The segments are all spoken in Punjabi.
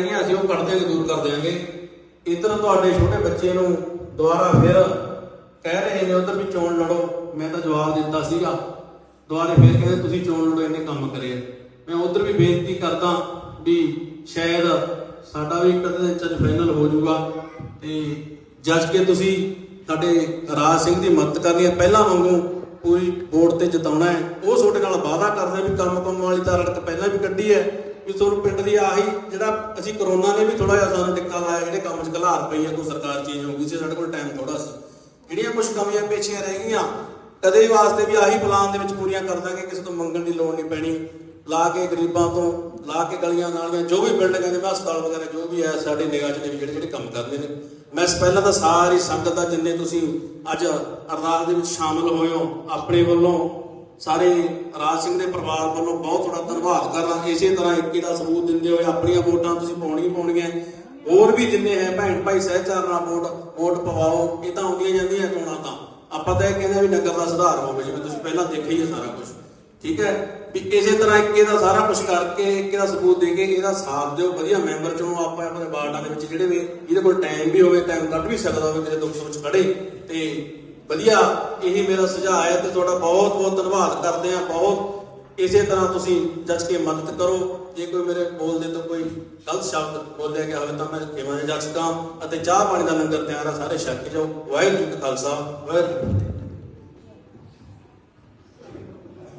ਹੈਗੀਆਂ ਅਸੀਂ ਉਹ ਕੱਢ ਦਿਆਂਗੇ ਦੂਰ ਕਰ ਦਿਆਂਗੇ। ਇੱਧਰ ਤੁਹਾਡੇ ਛੋਟੇ ਬੱਚੇ ਨੂੰ ਦੁਬਾਰਾ ਫਿਰ ਕਹਿ ਰਹੇ ਨੇ ਉਧਰ ਵੀ ਚੋਣ ਲੜੋ। ਮੈਂ ਤਾਂ ਜਵਾਬ ਦਿੱਤਾ ਸੀਗਾ। ਦੁਬਾਰੇ ਫਿਰ ਕਹਿੰਦੇ, ਤੁਸੀਂ ਚੋਣ ਲੜੋ ਇੰਨੇ ਕੰਮ ਕਰੇ ਮੈਂ ਉਧਰ ਵੀ ਬੇਨਤੀ ਕਰਦਾ ਵੀ ਸ਼ਾਇਦ ਸਾਡਾ ਵੀ ਇੱਕ ਦਿਨ ਚ ਫਾਈਨਲ ਹੋ ਜਾਊਗਾ। ਤੇ ਜੱਜ ਕੇ ਤੁਸੀਂ ਸਾਡੇ ਰਾਜ ਸਿੰਘ ਦੀ ਮਦਦ ਕਰਨੀ ਹੈ। ਪਹਿਲਾਂ ਵਾਂਗੂ ਕੋਈ ਵੋਟ ਤੇ ਜਿਤਾਉਣਾ ਹੈ। ਉਹ ਤੁਹਾਡੇ ਨਾਲ ਵਾਅਦਾ ਕਰਦੇ ਵੀ ਕੰਮ ਕੰਮ ਵਾਲੀ ਤਾਂ ਰੜਕ ਪਹਿਲਾਂ ਵੀ ਕੱਢੀ ਹੈ। ਵੀ ਤੁਹਾਨੂੰ ਪਿੰਡ ਦੀ ਆਹੀ ਜਿਹੜਾ ਅਸੀਂ ਕਰੋਨਾ ਨੇ ਵੀ ਥੋੜਾ ਜਿਹਾ ਸਾਨੂੰ ਟਿੱਕਾ ਲਾਇਆ, ਜਿਹੜੇ ਕੰਮ 'ਚ ਘਲਾਰ ਪਈ ਹੈ ਕੋਈ ਸਰਕਾਰ ਚੇਂਜ ਹੋ ਗਈ ਸੀ, ਸਾਡੇ ਕੋਲ ਟਾਈਮ ਥੋੜਾ ਸੀ। ਜਿਹੜੀਆਂ ਕੁਝ ਕਮੀਆਂ ਪੇਛੀਆਂ ਰਹਿ ਗਈਆਂ, ਕਦੇ ਵਾਸਤੇ ਵੀ ਆਹੀ ਪਲਾਨ ਦੇ ਵਿੱਚ ਪੂਰੀਆਂ ਕਰ ਦਾਂਗੇ, ਕਿਸੇ ਤੋਂ ਮੰਗਣ ਦੀ ਲੋੜ ਨਹੀਂ ਪੈਣੀ। ਲਾ ਕੇ ਗਰੀਬਾਂ ਤੋਂ, ਲਾ ਕੇ ਗਲੀਆਂ ਨਾਲੀਆਂ, ਜੋ ਵੀ ਬਿਲਡਿੰਗਾਂ ਦੇ ਹਸਪਤਾਲ ਵਗੈਰਾ, ਜੋ ਵੀ ਹੈ, ਸਾਡੇ ਨਿਗਾਹ 'ਚ ਨੇ ਜਿਹੜੇ ਜਿਹੜੇ ਕੰਮ ਕਰਦੇ ਨੇ। ਮੈਂ ਪਹਿਲਾਂ ਤਾਂ ਸਾਰੀ ਸੰਗਤ ਦਾ ਜਿੰਨੇ ਤੁਸੀਂ ਅੱਜ ਅਰਦਾਸ ਦੇ ਵਿੱਚ ਸ਼ਾਮਲ ਹੋਏ ਹੋ, ਆਪਣੇ ਵੱਲੋਂ ਸਾਰੇ ਰਾਜ ਸਿੰਘ ਦੇ ਪਰਿਵਾਰ ਵੱਲੋਂ ਬਹੁਤ ਥੋੜਾ ਧੰਨਵਾਦ ਕਰਦਾ ਇਸੇ ਤਰ੍ਹਾਂ ਇੱਕੇ ਦਾ ਸਬੂਤ ਦਿੰਦੇ ਹੋਏ ਆਪਣੀਆਂ ਵੋਟਾਂ ਤੁਸੀਂ ਪਾਉਣੀਆਂ ਪਾਉਣੀਆਂ ਹੋਰ ਵੀ ਜਿੰਨੇ ਹੈ ਭੈਣ ਭਾਈ ਸਹਿਚਾਰ ਨਾਲ ਵੋਟ ਵੋਟ ਪਵਾਓ, ਇਹ ਤਾਂ ਆਉਂਦੀਆਂ ਜਾਂਦੀਆਂ ਚੋਣਾਂ ਤਾਂ। ਆਪਾਂ ਤਾਂ ਇਹ ਕਹਿੰਦੇ ਵੀ ਨਗਰ ਦਾ ਸੁਧਾਰ ਹੋਵੇ, ਜਿਵੇਂ ਤੁਸੀਂ ਪਹਿਲਾਂ ਦੇਖਿਆ ਹੀ ਹੈ ਸਾਰਾ ਕੁਝ ਠੀਕ ਹੈ? ਵੀ ਇਸੇ ਤਰ੍ਹਾਂ ਇੱਕੇ ਦਾ ਸਾਰਾ ਕੁਝ ਕਰਕੇ, ਇੱਕੇ ਦਾ ਸਬੂਤ ਦੇ ਕੇ ਇਹਦਾ ਸਾਥ ਦਿਓ। ਵਧੀਆ ਮੈਂਬਰ ਚੁਣੋ ਆਪਾਂ ਆਪਣੇ ਵਾਰਡਾਂ ਦੇ ਵਿੱਚ ਜਿਹੜੇ ਵੀ, ਜਿਹਦੇ ਕੋਲ ਟਾਈਮ ਵੀ ਹੋਵੇ ਟਾਈਮ ਕੱਢ ਵੀ ਸਕਦਾ ਹੋਵੇ ਮੇਰੇ ਦੁੱਖ ਸੁੱਖ ਖੜੇ ਤੇ ਵਧੀਆ, ਇਹ ਮੇਰਾ ਸੁਝਾਅ ਹੈ ਤੇ ਤੁਹਾਡਾ ਬਹੁਤ ਬਹੁਤ ਧੰਨਵਾਦ ਕਰਦੇ ਆ ਬਹੁਤ ਇਸੇ ਤਰ੍ਹਾਂ ਤੁਸੀਂ ਜੱਜ ਕੇ ਮਦਦ ਕਰੋ। ਜੇ ਕੋਈ ਮੇਰੇ ਬੋਲਦੇ ਤੋਂ ਕੋਈ ਗਲਤ ਸ਼ਬਦ ਬੋਲਿਆ ਗਿਆ ਹੋਵੇ ਤਾਂ ਮੈਂ ਖਿਮਾ ਜੱਜਦਾ ਅਤੇ ਚਾਹ ਪਾਣੀ ਦਾ ਲੰਗਰ ਤਿਆਰ ਆ, ਸਾਰੇ ਛਕ ਜਾਓ। ਵਾਹਿਗੁਰੂ ਜੀ ਕਾ ਖਾਲਸਾ, ਵਾਹਿਗੁਰੂ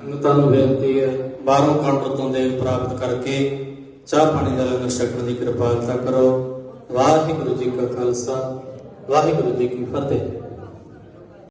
ਜੀ ਨੂੰ ਬੇਨਤੀ ਹੈ, ਬਾਹਰੋਂ ਕਾਊਂਟਰ ਤੋਂ ਦੇ ਪ੍ਰਾਪਤ ਕਰਕੇ ਚਾਹ ਪਾਣੀ ਦਾ ਲੰਗਰ ਛਕਣ ਦੀ ਕਿਰਪਾਲਤਾ ਕਰੋ। ਵਾਹਿਗੁਰੂ ਜੀ ਕਾ ਖਾਲਸਾ, ਵਾਹਿਗੁਰੂ ਜੀ ਕੀ ਫਤਿਹ।